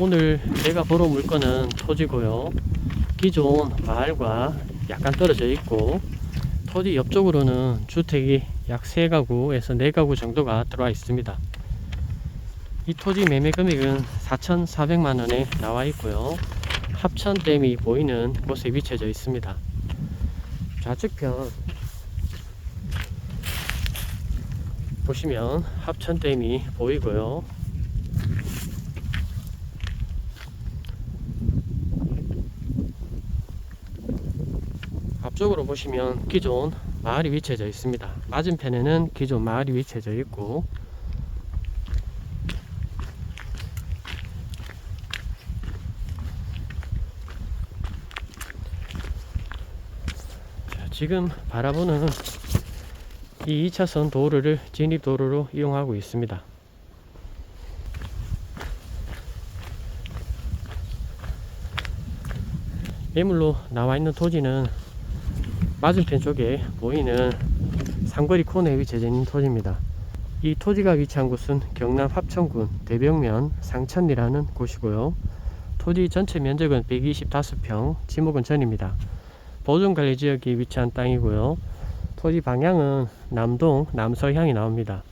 오늘 제가 보러 물건은 토지고요. 기존 마을과 약간 떨어져 있고 토지 옆쪽으로는 주택이 약 3가구에서 4가구 정도가 들어와 있습니다. 이 토지 매매 금액은 4,400만원에 나와 있고요. 합천댐이 보이는 곳에 위치해져 있습니다. 좌측편 보시면 합천댐이 보이고요. 앞쪽으로 보시면 기존 마을이 위치해져 있습니다. 맞은편에는 기존 마을이 위치해져 있고 자, 지금 바라보는 이 2차선 도로를 진입 도로로 이용하고 있습니다. 매물로 나와 있는 토지는 맞은편 쪽에 보이는 코너에 위치해 있는 토지입니다. 이 토지가 위치한 곳은 경남 합천군 대병면 상천리라는 곳이고요. 토지 전체 면적은 125평, 지목은 전입니다. 보존관리 지역이 위치한 땅이고요. 토지 방향은 남동, 남서향이 나옵니다.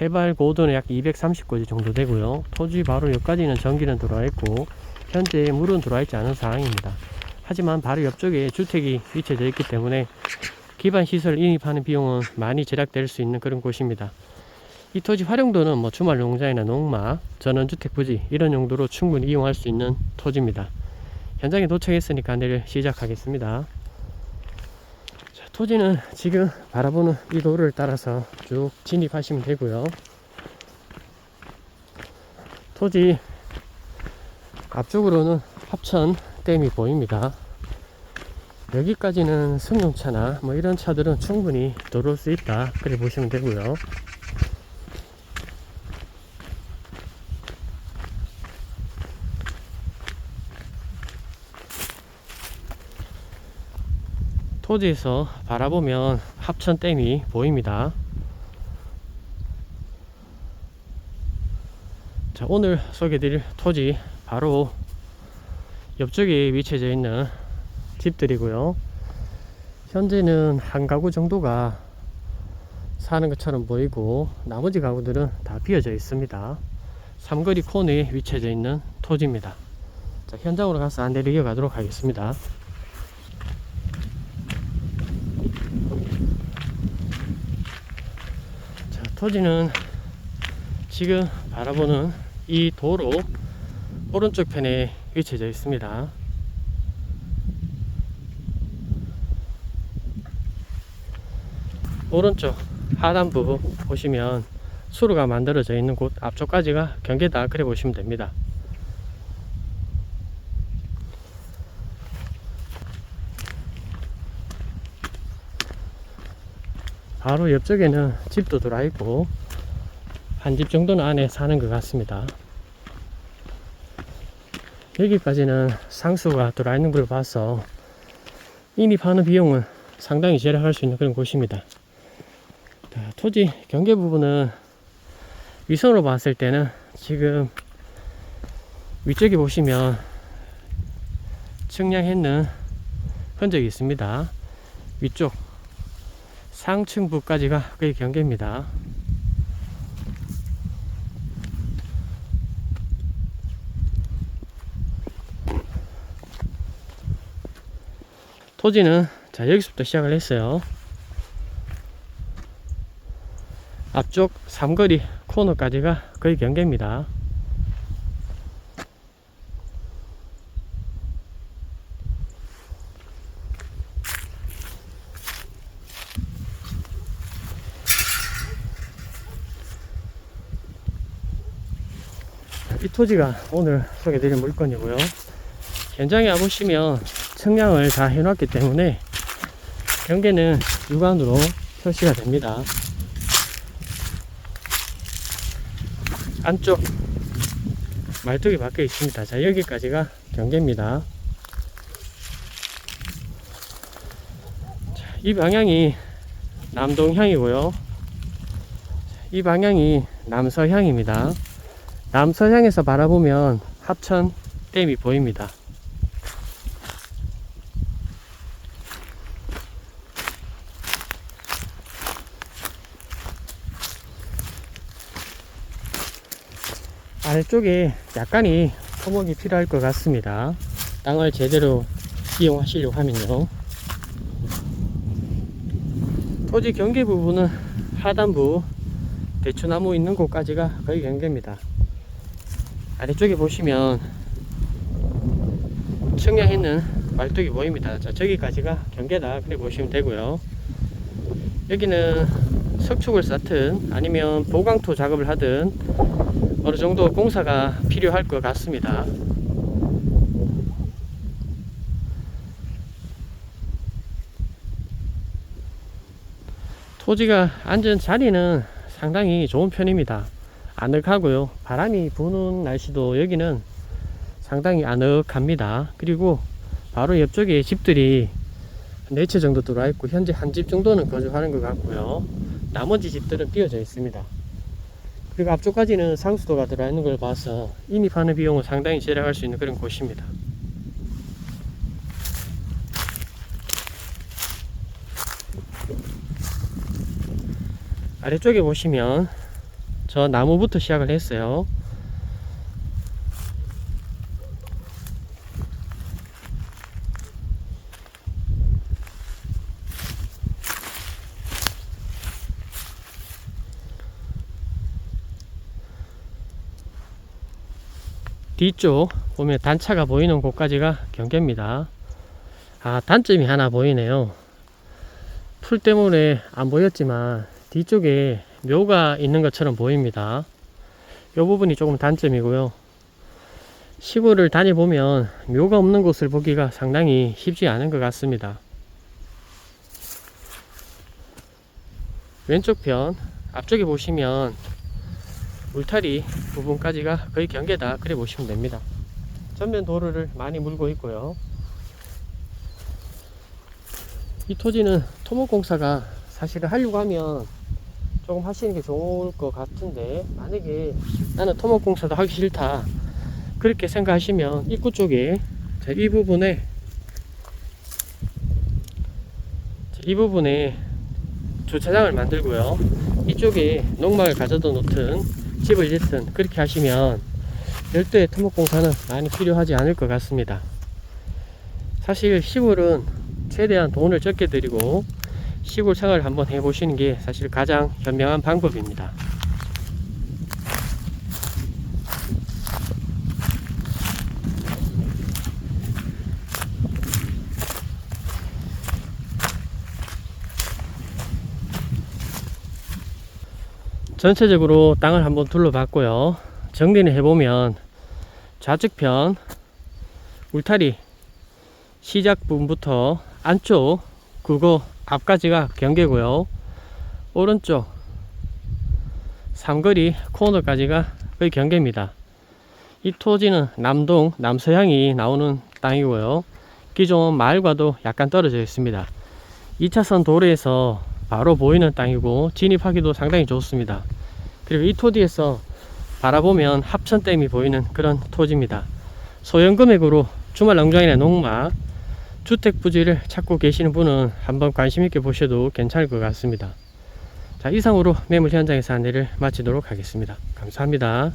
해발 고도는 약 230고지 정도 되고요. 토지 바로 옆까지는 전기는 들어와 있고 현재 물은 들어와 있지 않은 상황입니다. 하지만 바로 옆쪽에 주택이 위치해져 있기 때문에 기반 시설 인입하는 비용은 많이 절약될 수 있는 그런 곳입니다. 이 토지 활용도는 뭐 주말 농장이나 농막, 전원주택 부지 이런 용도로 충분히 이용할 수 있는 토지입니다. 현장에 도착했으니까 내일 시작하겠습니다. 자, 토지는 지금 바라보는 이 도로를 따라서 쭉 진입하시면 되고요. 토지 앞쪽으로는 합천 댐이 보입니다. 여기까지는 승용차나 뭐 이런 차들은 충분히 들어올 수 있다. 그래 보시면 되고요. 토지에서 바라보면 합천댐이 보입니다. 자, 오늘 소개드릴 토지 바로 옆쪽에 위치해져 있는 집들이고요. 현재는 한 가구 정도가 사는 것처럼 보이고 나머지 가구들은 다 비어져 있습니다. 삼거리 코너에 위치해져 있는 토지입니다. 자, 현장으로 가서 안내를 이어가도록 하겠습니다. 자, 토지는 지금 바라보는 이 도로 오른쪽 편에 위치해져 있습니다. 오른쪽 하단부 보시면 수로가 만들어져 있는 곳 앞쪽까지가 경계다 그래 보시면 됩니다. 바로 옆쪽에는 집도 들어와 있고 한 집 정도는 안에 사는 것 같습니다. 여기까지는 상수가 들어와 있는 걸 봐서 인입하는 비용은 상당히 절약할 수 있는 그런 곳입니다. 자, 토지 경계 부분은 위선으로 봤을 때는 지금 위쪽에 보시면 측량했는 흔적이 있습니다. 위쪽 상층부까지가 거의 경계입니다. 토지는 자 여기서부터 시작을 했어요. 앞쪽 삼거리 코너까지가 거의 경계입니다. 이 토지가 오늘 소개드린 물건이고요. 현장에 와보시면 측량을 다 해놨기 때문에 경계는 육안으로 표시가 됩니다. 안쪽 말뚝이 박혀 있습니다. 자, 여기까지가 경계입니다. 자, 이 방향이 남동향이고요. 이 방향이 남서향입니다. 남서향에서 바라보면 합천 댐이 보입니다. 아래쪽에 약간이 토목이 필요할 것 같습니다. 땅을 제대로 이용하시려고 하면요. 토지 경계 부분은 하단부 대추나무 있는 곳까지가 거의 경계입니다. 아래쪽에 보시면 청량있는 말뚝이 보입니다. 자, 저기까지가 경계다. 그래 보시면 되고요. 여기는 석축을 쌓든 아니면 보강토 작업을 하든 어느 정도 공사가 필요할 것 같습니다. 토지가 앉은 자리는 상당히 좋은 편입니다. 아늑하고요. 바람이 부는 날씨도 여기는 상당히 아늑합니다. 그리고 바로 옆쪽에 집들이 네채 정도 들어와 있고 현재 한 집 정도는 거주하는 것 같고요. 나머지 집들은 비어져 있습니다. 그리고 앞쪽까지는 상수도가 들어와 있는 걸 봐서 인입하는 비용을 상당히 절약할 수 있는 그런 곳입니다. 아래쪽에 보시면 저 나무부터 시작을 했어요. 뒤쪽 보면 단차가 보이는 곳까지가 경계입니다. 아, 단점이 하나 보이네요. 풀 때문에 안 보였지만 뒤쪽에 묘가 있는 것처럼 보입니다. 이 부분이 조금 단점이고요. 시골을 다녀보면 묘가 없는 곳을 보기가 상당히 쉽지 않은 것 같습니다. 왼쪽 편 앞쪽에 보시면 울타리 부분까지가 거의 경계다 그래 보시면 됩니다. 전면 도로를 많이 물고 있고요. 이 토지는 토목공사가 사실은 하려고 하면 조금 하시는 게 좋을 것 같은데 만약에 나는 토목공사도 하기 싫다 그렇게 생각하시면 입구 쪽에 자, 이 부분에 자, 이 부분에 주차장을 만들고요 이쪽에 농막을 가져다 놓든 집을 짓든 그렇게 하시면 별도의 토목공사는 많이 필요하지 않을 것 같습니다 사실 시골은 최대한 돈을 적게 들이고 시골 생활을 한번 해보시는 게 사실 가장 현명한 방법입니다. 전체적으로 땅을 한번 둘러봤고요. 정리를 해보면 좌측편 울타리 시작 부분부터 안쪽 그거 앞까지가 경계고요. 오른쪽 삼거리 코너까지가 거의 경계입니다. 이 토지는 남동, 남서향이 나오는 땅이고요. 기존 마을과도 약간 떨어져 있습니다. 2차선 도로에서 바로 보이는 땅이고 진입하기도 상당히 좋습니다. 그리고 이 토지에서 바라보면 합천댐이 보이는 그런 토지입니다. 소형 금액으로 주말 농장이나 농막 주택 부지를 찾고 계시는 분은 한번 관심 있게 보셔도 괜찮을 것 같습니다. 자, 이상으로 매물 현장에서 안내를 마치도록 하겠습니다. 감사합니다.